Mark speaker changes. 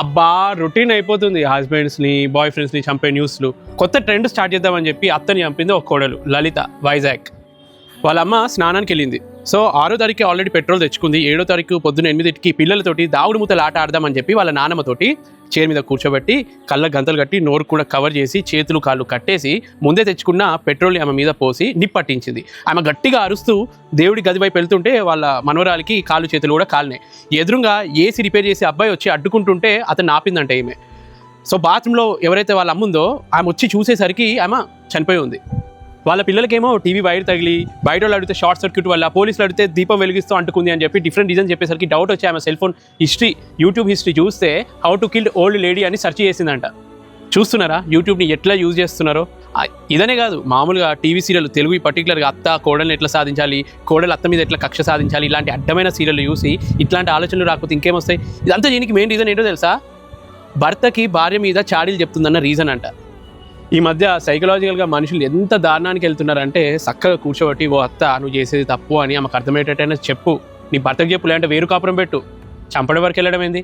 Speaker 1: అబ్బా రొటీన్ అయిపోతుంది. హస్బెండ్స్ని బాయ్ ఫ్రెండ్స్ని చంపే న్యూస్లు కొత్త ట్రెండ్ స్టార్ట్ చేద్దామని చెప్పి అత్తని చంపింది ఒక కోడలు లలిత వైజాగ్. వాళ్ళ అమ్మ స్నానానికి వెళ్ళింది. సో ఆరో తారీఖు ఆల్రెడీ పెట్రోల్ తెచ్చుకుంది. ఏడో తారీఖు పొద్దున్న ఎనిమిదికి పిల్లలతోటి దావుడు మూతలు ఆట ఆడదామని చెప్పి వాళ్ళ నాన్నమ్మతోటి చైర్ మీద కూర్చోబెట్టి కళ్ళ గంతలు కట్టి నోరు కూడా కవర్ చేసి చేతులు కాళ్ళు కట్టేసి ముందే తెచ్చుకున్న పెట్రోల్ ఆమె మీద పోసి నిప్పట్టించింది. ఆమె గట్టిగా అరుస్తూ దేవుడి గది వైపు వెళ్తుంటే వాళ్ళ మనవరాలకి కాళ్ళు చేతులు కూడా కాలినాయి. ఎదురుగా ఏసీ రిపేర్ చేసి అబ్బాయి వచ్చి అడ్డుకుంటుంటే అతను ఆపిందంట ఈమె. సో బాత్రూంలో ఎవరైతే వాళ్ళ అమ్ముందో ఆమె వచ్చి చూసేసరికి ఆమె చనిపోయి ఉంది. వాళ్ళ పిల్లలకేమో టీవీ వైర్ తగిలి బయట వాళ్ళు అడిగితే షార్ట్ సర్క్యూట్ వల్ల పోలీసులు అడిగితే దీపం వెలిగిస్తూ అంటుకుంది అని చెప్పి డిఫరెంట్ రీజన్ చెప్పేసరికి డౌట్ వచ్చి ఆమె cell phone history YouTube history చూస్తే how to kill old lady అని సెర్చ్ చేసిందంట. చూస్తున్నారా? యూట్యూబ్ని ఎట్లా యూజ్ చేస్తున్నారో? ఇదనే కాదు. మామూలుగా టీవీ సీరియల్ తెలుగు పర్టికులర్గా అత్త కోడల్ని ఎట్లా సాధించాలి కోడలు అత్త మీద ఎట్లా కక్ష సాధించాలి ఇలాంటి అడ్డమైన సీరియల్ చూసి ఇట్లాంటి ఆలోచనలు రాకపోతే ఇంకేమొస్తాయి ఇదంతా దీనికి మెయిన్ రీజన్ ఏంటో తెలుసా? భర్తకి భార్య మీద చాడీలు చెప్తుందన్న రీజన్ అంట. ఈ మధ్య సైకలాజికల్గా మనుషులు ఎంత దారుణానికి వెళ్తున్నారంటే చక్కగా కూర్చోబెట్టి ఓ అత్త నువ్వు చేసేది తప్పు అని ఆమెకు అర్థమయ్యేటట్టయినా చెప్పు. నీ భర్తకు చెప్పు లేదంటే వేరు కాపురం పెట్టు. చంపడం వరకు వెళ్ళడం ఏంది